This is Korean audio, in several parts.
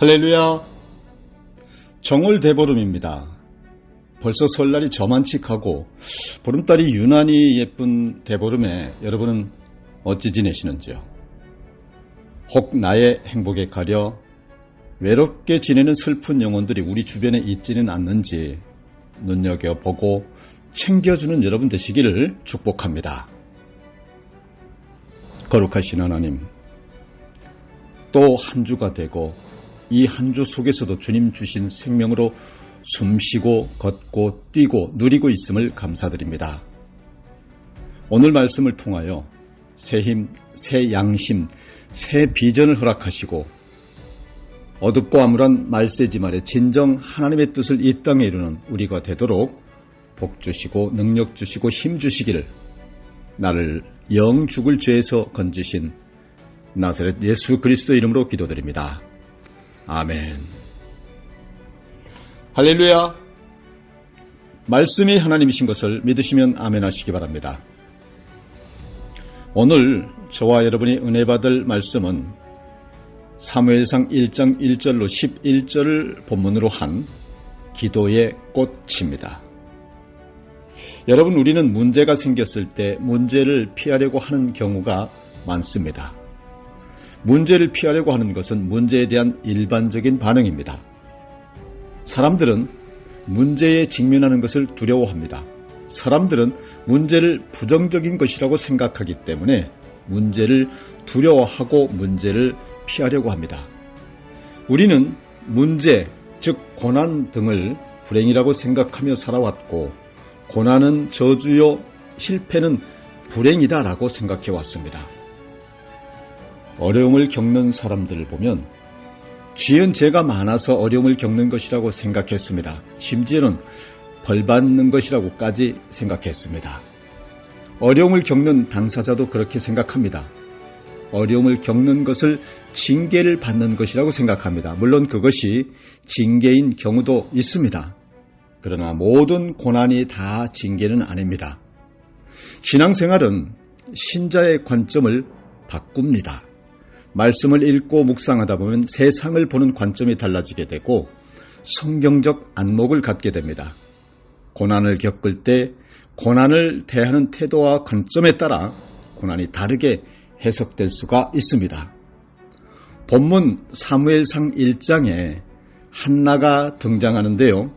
할렐루야. 정월 대보름입니다. 벌써 설날이 저만치하고 보름달이 유난히 예쁜 대보름에 여러분은 어찌 지내시는지요? 혹 나의 행복에 가려 외롭게 지내는 슬픈 영혼들이 우리 주변에 있지는 않는지 눈여겨보고 챙겨주는 여러분 되시기를 축복합니다. 거룩하신 하나님, 또 한 주가 되고 이 한 주 속에서도 주님 주신 생명으로 숨쉬고 걷고 뛰고 누리고 있음을 감사드립니다. 오늘 말씀을 통하여 새 힘, 새 양심, 새 비전을 허락하시고 어둡고 암울한 말세지 말에 진정 하나님의 뜻을 이 땅에 이루는 우리가 되도록 복 주시고 능력 주시고 힘 주시기를 나를 영 죽을 죄에서 건지신 나사렛 예수 그리스도 이름으로 기도드립니다. 아멘. 할렐루야. 말씀이 하나님이신 것을 믿으시면 아멘 하시기 바랍니다. 오늘 저와 여러분이 은혜 받을 말씀은 사무엘상 1장 1절로 11절을 본문으로 한 기도의 꽃입니다. 여러분 우리는 문제가 생겼을 때 문제를 피하려고 하는 경우가 많습니다. 문제를 피하려고 하는 것은 문제에 대한 일반적인 반응입니다. 사람들은 문제에 직면하는 것을 두려워합니다. 사람들은 문제를 부정적인 것이라고 생각하기 때문에 문제를 두려워하고 문제를 피하려고 합니다. 우리는 문제, 즉 고난 등을 불행이라고 생각하며 살아왔고 고난은 저주요 실패는 불행이다라고 생각해 왔습니다. 어려움을 겪는 사람들을 보면 지은 죄가 많아서 어려움을 겪는 것이라고 생각했습니다. 심지어는 벌 받는 것이라고까지 생각했습니다. 어려움을 겪는 당사자도 그렇게 생각합니다. 어려움을 겪는 것을 징계를 받는 것이라고 생각합니다. 물론 그것이 징계인 경우도 있습니다. 그러나 모든 고난이 다 징계는 아닙니다. 신앙생활은 신자의 관점을 바꿉니다. 말씀을 읽고 묵상하다 보면 세상을 보는 관점이 달라지게 되고 성경적 안목을 갖게 됩니다. 고난을 겪을 때 고난을 대하는 태도와 관점에 따라 고난이 다르게 해석될 수가 있습니다. 본문 사무엘상 1장에 한나가 등장하는데요.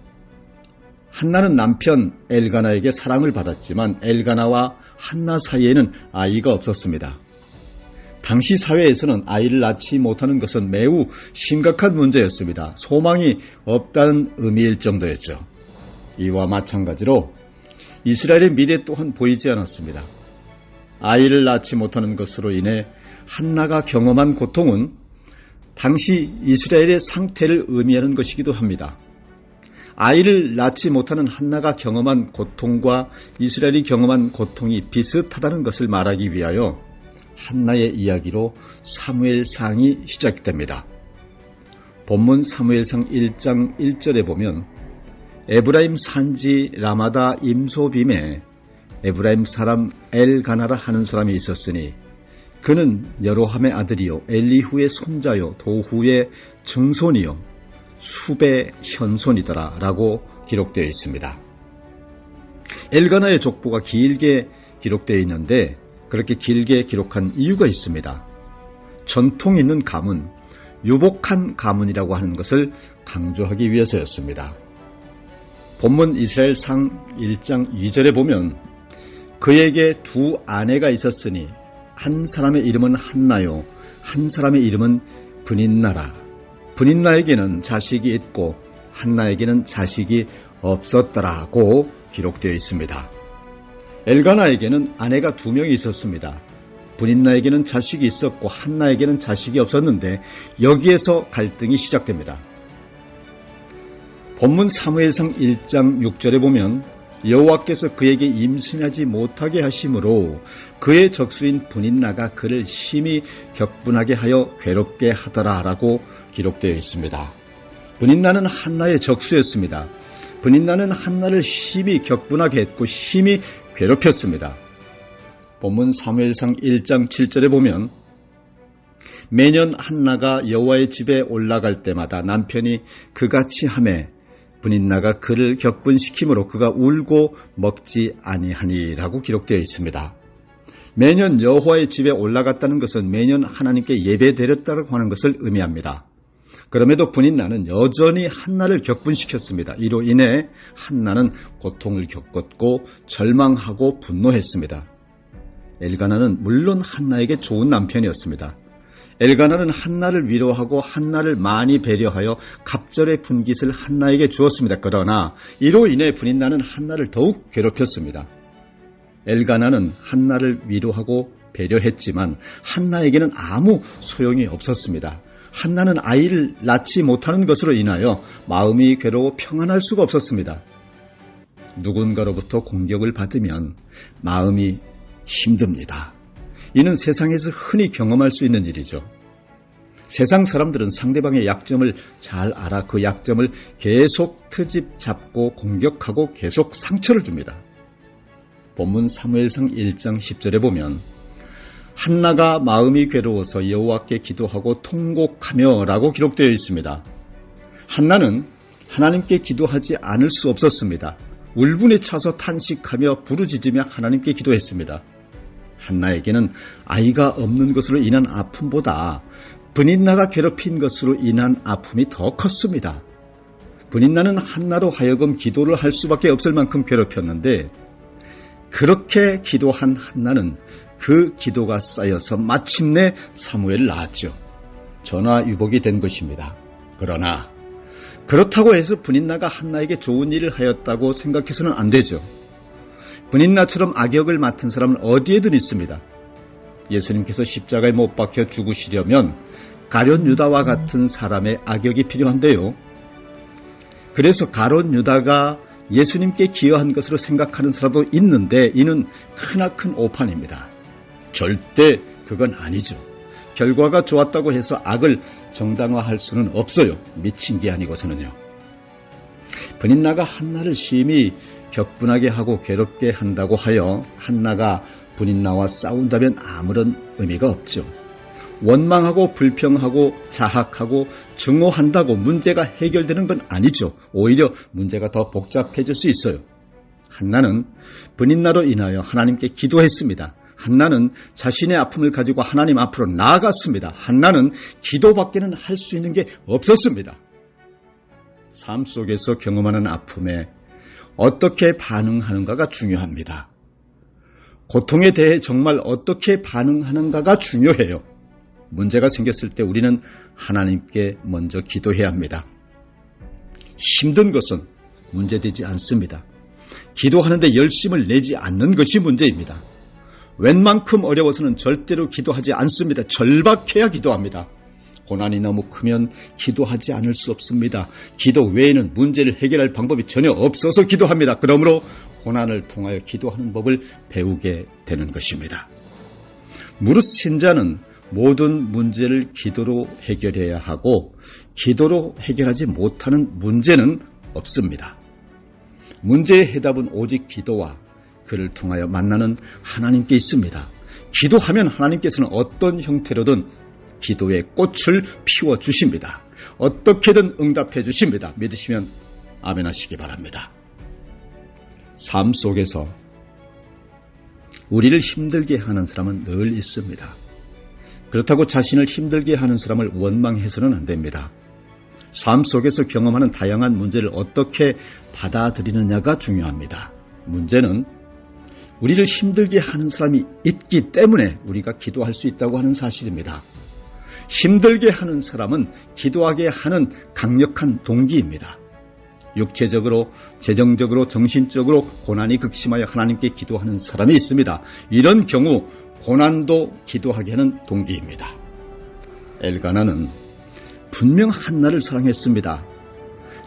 한나는 남편 엘가나에게 사랑을 받았지만 엘가나와 한나 사이에는 아이가 없었습니다. 당시 사회에서는 아이를 낳지 못하는 것은 매우 심각한 문제였습니다. 소망이 없다는 의미일 정도였죠. 이와 마찬가지로 이스라엘의 미래 또한 보이지 않았습니다. 아이를 낳지 못하는 것으로 인해 한나가 경험한 고통은 당시 이스라엘의 상태를 의미하는 것이기도 합니다. 아이를 낳지 못하는 한나가 경험한 고통과 이스라엘이 경험한 고통이 비슷하다는 것을 말하기 위하여 한나의 이야기로 사무엘상이 시작됩니다. 본문 사무엘상 1장 1절에 보면 에브라임 산지 라마다 임소빔에 에브라임 사람 엘가나라 하는 사람이 있었으니 그는 여로함의 아들이요 엘리후의 손자요 도후의 증손이요 수배 현손이더라 라고 기록되어 있습니다. 엘가나의 족보가 길게 기록되어 있는데 그렇게 길게 기록한 이유가 있습니다. 전통 있는 가문, 유복한 가문이라고 하는 것을 강조하기 위해서였습니다. 본문 이스라엘 상 1장 2절에 보면 그에게 두 아내가 있었으니 한 사람의 이름은 한나요, 한 사람의 이름은 분인나라. 분인나에게는 자식이 있고 한나에게는 자식이 없었더라고 기록되어 있습니다. 엘가나에게는 아내가 두 명이 있었습니다. 분인나에게는 자식이 있었고 한나에게는 자식이 없었는데 여기에서 갈등이 시작됩니다. 본문 사무엘상 1장 6절에 보면 여호와께서 그에게 임신하지 못하게 하심으로 그의 적수인 분인나가 그를 심히 격분하게 하여 괴롭게 하더라라고 기록되어 있습니다. 분인나는 한나의 적수였습니다. 분인나는 한나를 심히 격분하게 했고 심히 괴롭혔습니다. 본문 사무엘상 1장 7절에 보면 매년 한나가 여호와의 집에 올라갈 때마다 남편이 그같이 함에 분인나가 그를 격분시키므로 그가 울고 먹지 아니하니라고 기록되어 있습니다. 매년 여호와의 집에 올라갔다는 것은 매년 하나님께 예배드렸다고 하는 것을 의미합니다. 그럼에도 분인나는 여전히 한나를 격분시켰습니다. 이로 인해 한나는 고통을 겪었고 절망하고 분노했습니다. 엘가나는 물론 한나에게 좋은 남편이었습니다. 엘가나는 한나를 위로하고 한나를 많이 배려하여 갑절의 분깃을 한나에게 주었습니다. 그러나 이로 인해 분인나는 한나를 더욱 괴롭혔습니다. 엘가나는 한나를 위로하고 배려했지만 한나에게는 아무 소용이 없었습니다. 한나는 아이를 낳지 못하는 것으로 인하여 마음이 괴로워 평안할 수가 없었습니다. 누군가로부터 공격을 받으면 마음이 힘듭니다. 이는 세상에서 흔히 경험할 수 있는 일이죠. 세상 사람들은 상대방의 약점을 잘 알아 그 약점을 계속 트집 잡고 공격하고 계속 상처를 줍니다. 본문 사무엘상 1장 10절에 보면 한나가 마음이 괴로워서 여호와께 기도하고 통곡하며라고 기록되어 있습니다. 한나는 하나님께 기도하지 않을 수 없었습니다. 울분에 차서 탄식하며 부르짖으며 하나님께 기도했습니다. 한나에게는 아이가 없는 것으로 인한 아픔보다 분인나가 괴롭힌 것으로 인한 아픔이 더 컸습니다. 분인나는 한나로 하여금 기도를 할 수밖에 없을 만큼 괴롭혔는데 그렇게 기도한 한나는 그 기도가 쌓여서 마침내 사무엘을 낳았죠. 전화 유복이 된 것입니다. 그러나 그렇다고 해서 분인나가 한나에게 좋은 일을 하였다고 생각해서는 안 되죠. 분인나처럼 악역을 맡은 사람은 어디에든 있습니다. 예수님께서 십자가에 못 박혀 죽으시려면 가련 유다와 같은 사람의 악역이 필요한데요. 그래서 가론 유다가 예수님께 기여한 것으로 생각하는 사람도 있는데 이는 크나큰 오판입니다. 절대 그건 아니죠. 결과가 좋았다고 해서 악을 정당화할 수는 없어요. 미친 게 아니고서는요. 분인나가 한나를 심히 격분하게 하고 괴롭게 한다고 하여 한나가 분인나와 싸운다면 아무런 의미가 없죠. 원망하고 불평하고 자학하고 증오한다고 문제가 해결되는 건 아니죠. 오히려 문제가 더 복잡해질 수 있어요. 한나는 분인나로 인하여 하나님께 기도했습니다. 한나는 자신의 아픔을 가지고 하나님 앞으로 나아갔습니다. 한나는 기도밖에는 할 수 있는 게 없었습니다. 삶 속에서 경험하는 아픔에 어떻게 반응하는가가 중요합니다. 고통에 대해 정말 어떻게 반응하는가가 중요해요. 문제가 생겼을 때 우리는 하나님께 먼저 기도해야 합니다. 힘든 것은 문제되지 않습니다. 기도하는데 열심을 내지 않는 것이 문제입니다. 웬만큼 어려워서는 절대로 기도하지 않습니다. 절박해야 기도합니다. 고난이 너무 크면 기도하지 않을 수 없습니다. 기도 외에는 문제를 해결할 방법이 전혀 없어서 기도합니다. 그러므로 고난을 통하여 기도하는 법을 배우게 되는 것입니다. 무릇 신자는 모든 문제를 기도로 해결해야 하고 기도로 해결하지 못하는 문제는 없습니다. 문제의 해답은 오직 기도와 그를 통하여 만나는 하나님께 있습니다. 기도하면 하나님께서는 어떤 형태로든 기도의 꽃을 피워 주십니다. 어떻게든 응답해 주십니다. 믿으시면 아멘 하시기 바랍니다. 삶 속에서 우리를 힘들게 하는 사람은 늘 있습니다. 그렇다고 자신을 힘들게 하는 사람을 원망해서는 안 됩니다. 삶 속에서 경험하는 다양한 문제를 어떻게 받아들이느냐가 중요합니다. 문제는 우리를 힘들게 하는 사람이 있기 때문에 우리가 기도할 수 있다고 하는 사실입니다. 힘들게 하는 사람은 기도하게 하는 강력한 동기입니다. 육체적으로, 재정적으로, 정신적으로 고난이 극심하여 하나님께 기도하는 사람이 있습니다. 이런 경우 고난도 기도하게 하는 동기입니다. 엘가나는 분명 한나를 사랑했습니다.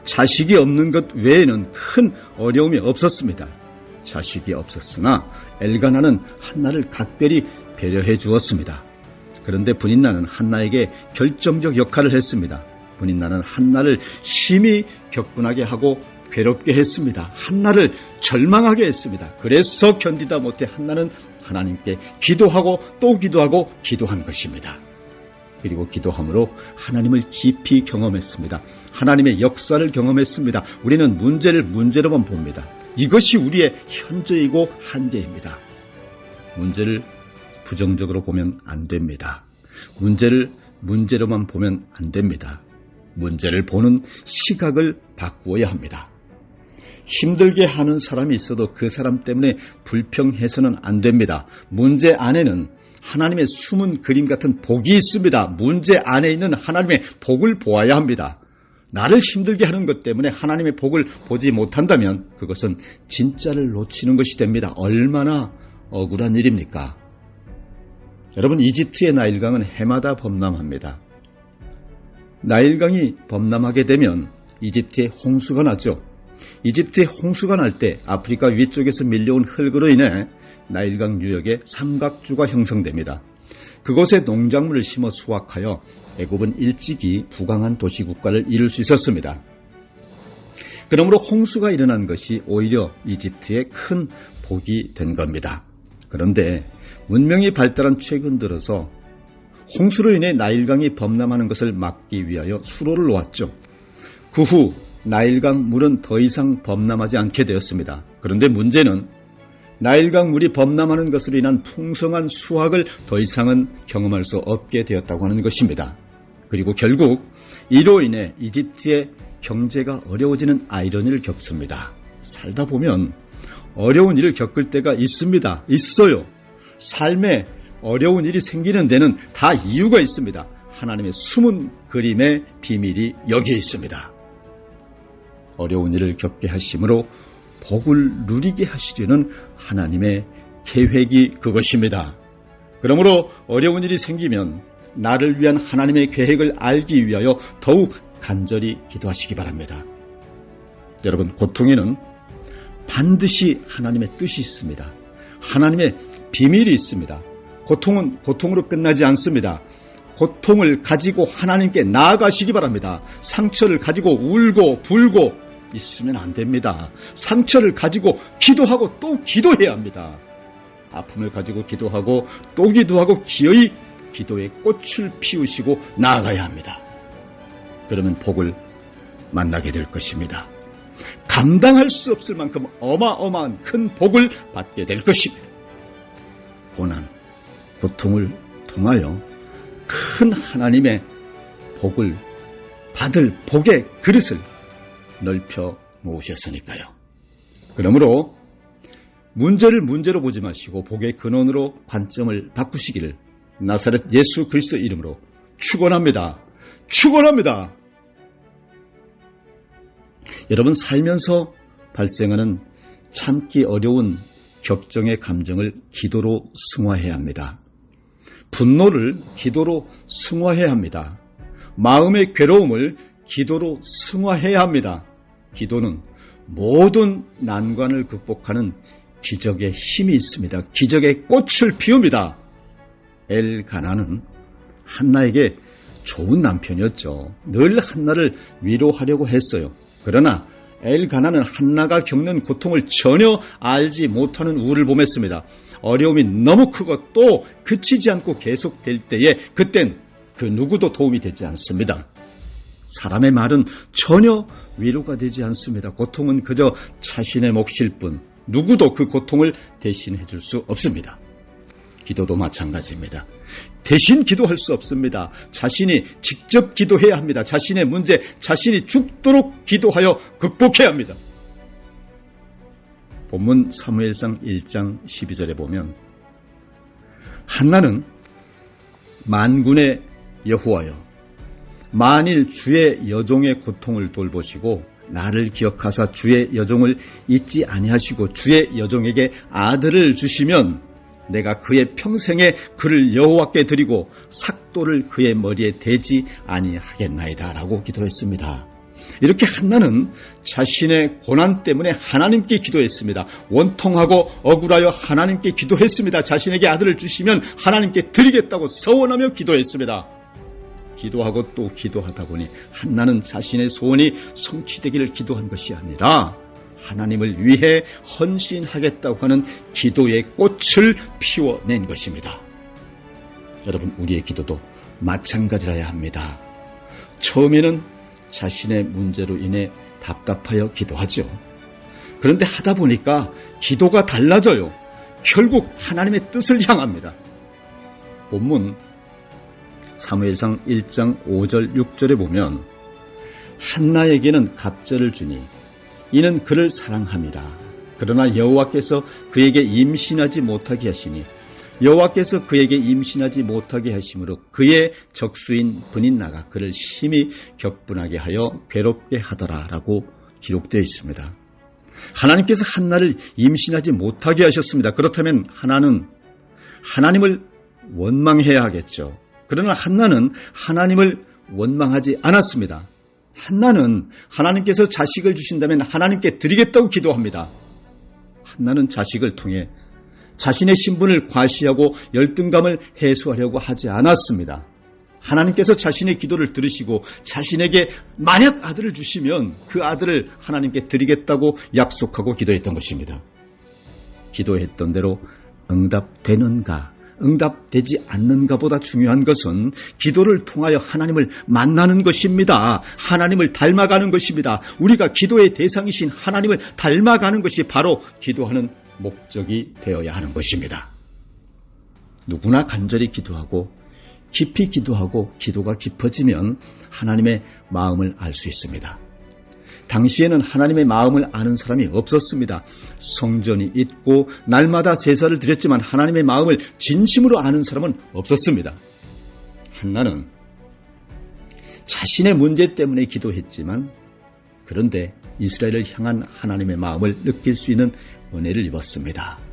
자식이 없는 것 외에는 큰 어려움이 없었습니다. 자식이 없었으나 엘가나는 한나를 각별히 배려해 주었습니다. 그런데 분인나는 한나에게 결정적 역할을 했습니다. 분인나는 한나를 심히 격분하게 하고 괴롭게 했습니다. 한나를 절망하게 했습니다. 그래서 견디다 못해 한나는 하나님께 기도하고 또 기도하고 기도한 것입니다. 그리고 기도함으로 하나님을 깊이 경험했습니다. 하나님의 역사를 경험했습니다. 우리는 문제를 문제로만 봅니다. 이것이 우리의 현재이고 한계입니다. 문제를 부정적으로 보면 안 됩니다. 문제를 문제로만 보면 안 됩니다. 문제를 보는 시각을 바꾸어야 합니다. 힘들게 하는 사람이 있어도 그 사람 때문에 불평해서는 안 됩니다. 문제 안에는 하나님의 숨은 그림 같은 복이 있습니다. 문제 안에 있는 하나님의 복을 보아야 합니다. 나를 힘들게 하는 것 때문에 하나님의 복을 보지 못한다면 그것은 진짜를 놓치는 것이 됩니다. 얼마나 억울한 일입니까? 여러분, 이집트의 나일강은 해마다 범람합니다. 나일강이 범람하게 되면 이집트에 홍수가 나죠. 이집트에 홍수가 날 때 아프리카 위쪽에서 밀려온 흙으로 인해 나일강 유역에 삼각주가 형성됩니다. 그곳에 농작물을 심어 수확하여 애굽은 일찍이 부강한 도시 국가를 이룰 수 있었습니다. 그러므로 홍수가 일어난 것이 오히려 이집트의 큰 복이 된 겁니다. 그런데 문명이 발달한 최근 들어서 홍수로 인해 나일강이 범람하는 것을 막기 위하여 수로를 놓았죠. 그 후 나일강 물은 더 이상 범람하지 않게 되었습니다. 그런데 문제는 나일강 물이 범람하는 것으로 인한 풍성한 수확을 더 이상은 경험할 수 없게 되었다고 하는 것입니다. 그리고 결국 이로 인해 이집트의 경제가 어려워지는 아이러니를 겪습니다. 살다 보면 어려운 일을 겪을 때가 있습니다. 있어요. 삶에 어려운 일이 생기는 데는 다 이유가 있습니다. 하나님의 숨은 그림의 비밀이 여기에 있습니다. 어려운 일을 겪게 하심으로 복을 누리게 하시려는 하나님의 계획이 그것입니다. 그러므로 어려운 일이 생기면 나를 위한 하나님의 계획을 알기 위하여 더욱 간절히 기도하시기 바랍니다. 여러분, 고통에는 반드시 하나님의 뜻이 있습니다. 하나님의 비밀이 있습니다. 고통은 고통으로 끝나지 않습니다. 고통을 가지고 하나님께 나아가시기 바랍니다. 상처를 가지고 울고 불고 있으면 안 됩니다. 상처를 가지고 기도하고 또 기도해야 합니다. 아픔을 가지고 기도하고 또 기도하고 기어이 기도의 꽃을 피우시고 나아가야 합니다. 그러면 복을 만나게 될 것입니다. 감당할 수 없을 만큼 어마어마한 큰 복을 받게 될 것입니다. 고난, 고통을 통하여 큰 하나님의 복을 받을 복의 그릇을 넓혀 놓으셨으니까요. 그러므로 문제를 문제로 보지 마시고 복의 근원으로 관점을 바꾸시기를 나사렛 예수 그리스도 이름으로 축원합니다. 축원합니다. 여러분 살면서 발생하는 참기 어려운 격정의 감정을 기도로 승화해야 합니다. 분노를 기도로 승화해야 합니다. 마음의 괴로움을 기도로 승화해야 합니다. 기도는 모든 난관을 극복하는 기적의 힘이 있습니다. 기적의 꽃을 피웁니다. 엘가나는 한나에게 좋은 남편이었죠. 늘 한나를 위로하려고 했어요. 그러나 엘가나는 한나가 겪는 고통을 전혀 알지 못하는 우를 보냈습니다. 어려움이 너무 크고 또 그치지 않고 계속될 때에 그땐 그 누구도 도움이 되지 않습니다. 사람의 말은 전혀 위로가 되지 않습니다. 고통은 그저 자신의 몫일 뿐 누구도 그 고통을 대신해 줄 수 없습니다. 기도도 마찬가지입니다. 대신 기도할 수 없습니다. 자신이 직접 기도해야 합니다. 자신의 문제, 자신이 죽도록 기도하여 극복해야 합니다. 본문 사무엘상 1장 12절에 보면 한나는 만군의 여호와여 만일 주의 여종의 고통을 돌보시고 나를 기억하사 주의 여종을 잊지 아니하시고 주의 여종에게 아들을 주시면 내가 그의 평생에 그를 여호와께 드리고 삭도를 그의 머리에 대지 아니하겠나이다라고 기도했습니다. 이렇게 한나는 자신의 고난 때문에 하나님께 기도했습니다. 원통하고 억울하여 하나님께 기도했습니다. 자신에게 아들을 주시면 하나님께 드리겠다고 서원하며 기도했습니다. 기도하고 또 기도하다 보니 한나는 자신의 소원이 성취되기를 기도한 것이 아니라 하나님을 위해 헌신하겠다고 하는 기도의 꽃을 피워낸 것입니다. 여러분, 우리의 기도도 마찬가지라야 합니다. 처음에는 자신의 문제로 인해 답답하여 기도하죠. 그런데 하다 보니까 기도가 달라져요. 결국 하나님의 뜻을 향합니다. 본문 사무엘상 1장 5절 6절에 보면 한나에게는 갑절을 주니 이는 그를 사랑함이라. 그러나 여호와께서 그에게 임신하지 못하게 하시니 여호와께서 그에게 임신하지 못하게 하심으로 그의 적수인 분인나가 그를 심히 격분하게 하여 괴롭게 하더라라고 기록되어 있습니다. 하나님께서 한나를 임신하지 못하게 하셨습니다. 그렇다면 하나는 하나님을 원망해야 하겠죠. 그러나 한나는 하나님을 원망하지 않았습니다. 한나는 하나님께서 자식을 주신다면 하나님께 드리겠다고 기도합니다. 한나는 자식을 통해 자신의 신분을 과시하고 열등감을 해소하려고 하지 않았습니다. 하나님께서 자신의 기도를 들으시고 자신에게 만약 아들을 주시면 그 아들을 하나님께 드리겠다고 약속하고 기도했던 것입니다. 기도했던 대로 응답되는가, 응답되지 않는가 보다 중요한 것은 기도를 통하여 하나님을 만나는 것입니다. 하나님을 닮아가는 것입니다. 우리가 기도의 대상이신 하나님을 닮아가는 것이 바로 기도하는 목적이 되어야 하는 것입니다. 누구나 간절히 기도하고 깊이 기도하고 기도가 깊어지면 하나님의 마음을 알 수 있습니다. 당시에는 하나님의 마음을 아는 사람이 없었습니다. 성전이 있고 날마다 제사를 드렸지만 하나님의 마음을 진심으로 아는 사람은 없었습니다. 한나는 자신의 문제 때문에 기도했지만 그런데 이스라엘을 향한 하나님의 마음을 느낄 수 있는 은혜를 입었습니다.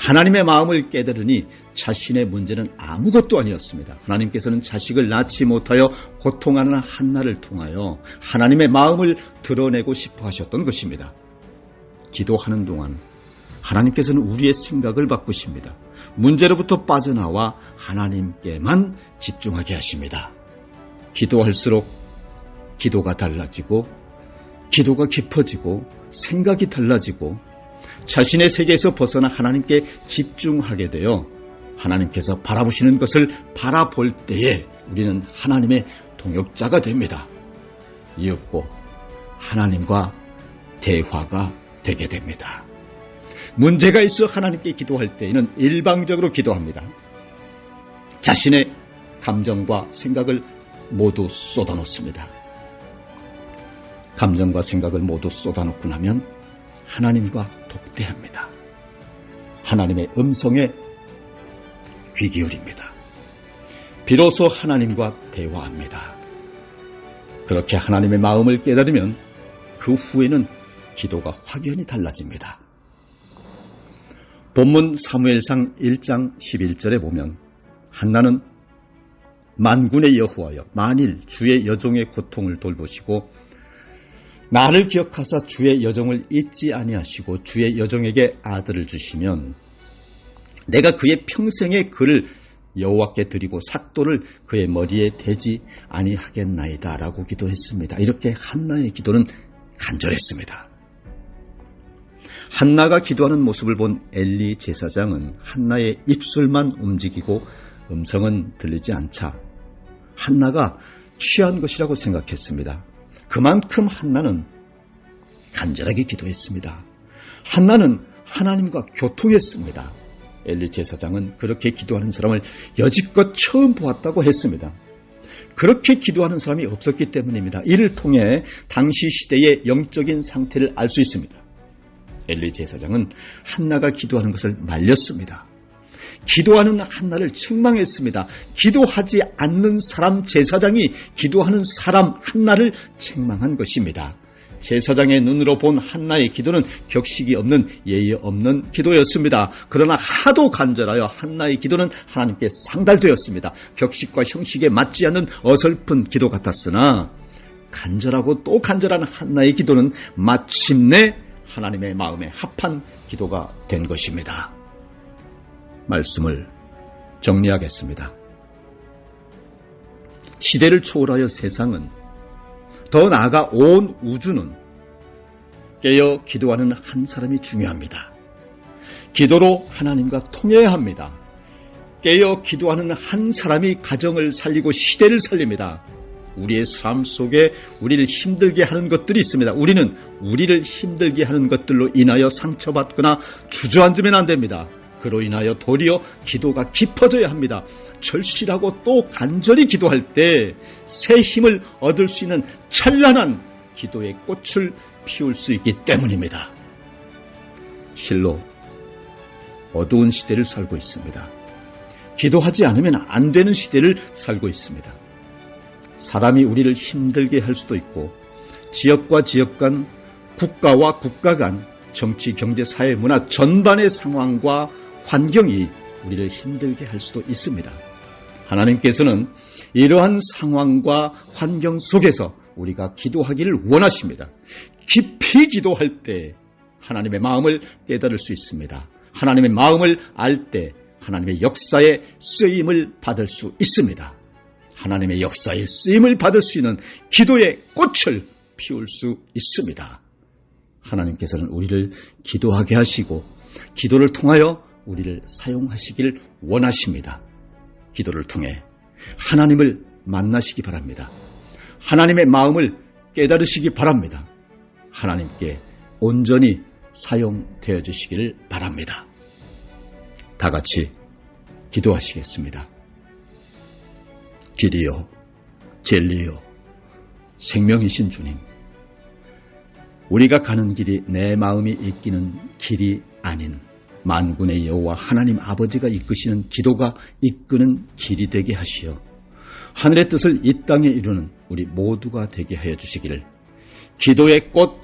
하나님의 마음을 깨달으니 자신의 문제는 아무것도 아니었습니다. 하나님께서는 자식을 낳지 못하여 고통하는 한나를 통하여 하나님의 마음을 드러내고 싶어 하셨던 것입니다. 기도하는 동안 하나님께서는 우리의 생각을 바꾸십니다. 문제로부터 빠져나와 하나님께만 집중하게 하십니다. 기도할수록 기도가 달라지고 기도가 깊어지고 생각이 달라지고 자신의 세계에서 벗어나 하나님께 집중하게 되어 하나님께서 바라보시는 것을 바라볼 때에 우리는 하나님의 동역자가 됩니다. 이윽고 하나님과 대화가 되게 됩니다. 문제가 있어 하나님께 기도할 때에는 일방적으로 기도합니다. 자신의 감정과 생각을 모두 쏟아놓습니다. 감정과 생각을 모두 쏟아놓고 나면 하나님과 독대합니다. 하나님의 음성에 귀 기울입니다. 비로소 하나님과 대화합니다. 그렇게 하나님의 마음을 깨달으면 그 후에는 기도가 확연히 달라집니다. 본문 사무엘상 1장 11절에 보면 한나는 만군의 여호와여 만일 주의 여종의 고통을 돌보시고 나를 기억하사 주의 여정을 잊지 아니하시고 주의 여정에게 아들을 주시면 내가 그의 평생의 그를 여호와께 드리고 삭도를 그의 머리에 대지 아니하겠나이다라고 기도했습니다. 이렇게 한나의 기도는 간절했습니다. 한나가 기도하는 모습을 본 엘리 제사장은 한나의 입술만 움직이고 음성은 들리지 않자 한나가 취한 것이라고 생각했습니다. 그만큼 한나는 간절하게 기도했습니다. 한나는 하나님과 교통했습니다. 엘리 제사장은 그렇게 기도하는 사람을 여지껏 처음 보았다고 했습니다. 그렇게 기도하는 사람이 없었기 때문입니다. 이를 통해 당시 시대의 영적인 상태를 알 수 있습니다. 엘리 제사장은 한나가 기도하는 것을 말렸습니다. 기도하는 한나를 책망했습니다. 기도하지 않는 사람 제사장이 기도하는 사람 한나를 책망한 것입니다. 제사장의 눈으로 본 한나의 기도는 격식이 없는 예의 없는 기도였습니다. 그러나 하도 간절하여 한나의 기도는 하나님께 상달되었습니다. 격식과 형식에 맞지 않는 어설픈 기도 같았으나 간절하고 또 간절한 한나의 기도는 마침내 하나님의 마음에 합한 기도가 된 것입니다. 말씀을 정리하겠습니다. 시대를 초월하여 세상은 더 나아가 온 우주는 깨어 기도하는 한 사람이 중요합니다. 기도로 하나님과 통해야 합니다. 깨어 기도하는 한 사람이 가정을 살리고 시대를 살립니다. 우리의 삶 속에 우리를 힘들게 하는 것들이 있습니다. 우리는 우리를 힘들게 하는 것들로 인하여 상처받거나 주저앉으면 안 됩니다. 그로 인하여 도리어 기도가 깊어져야 합니다. 절실하고 또 간절히 기도할 때 새 힘을 얻을 수 있는 찬란한 기도의 꽃을 피울 수 있기 때문입니다. 실로 어두운 시대를 살고 있습니다. 기도하지 않으면 안 되는 시대를 살고 있습니다. 사람이 우리를 힘들게 할 수도 있고 지역과 지역 간 국가와 국가 간 정치, 경제, 사회, 문화 전반의 상황과 환경이 우리를 힘들게 할 수도 있습니다. 하나님께서는 이러한 상황과 환경 속에서 우리가 기도하기를 원하십니다. 깊이 기도할 때 하나님의 마음을 깨달을 수 있습니다. 하나님의 마음을 알 때 하나님의 역사에 쓰임을 받을 수 있습니다. 하나님의 역사에 쓰임을 받을 수 있는 기도의 꽃을 피울 수 있습니다. 하나님께서는 우리를 기도하게 하시고 기도를 통하여 우리를 사용하시길 원하십니다. 기도를 통해 하나님을 만나시기 바랍니다. 하나님의 마음을 깨달으시기 바랍니다. 하나님께 온전히 사용되어 주시기를 바랍니다. 다 같이 기도하시겠습니다. 길이요, 진리요, 생명이신 주님. 우리가 가는 길이 내 마음이 이끄는 길이 아닌 만군의 여호와 하나님 아버지가 이끄시는 기도가 이끄는 길이 되게 하시어 하늘의 뜻을 이 땅에 이루는 우리 모두가 되게 하여 주시기를 기도의 꽃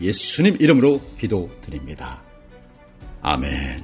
예수님 이름으로 기도드립니다. 아멘.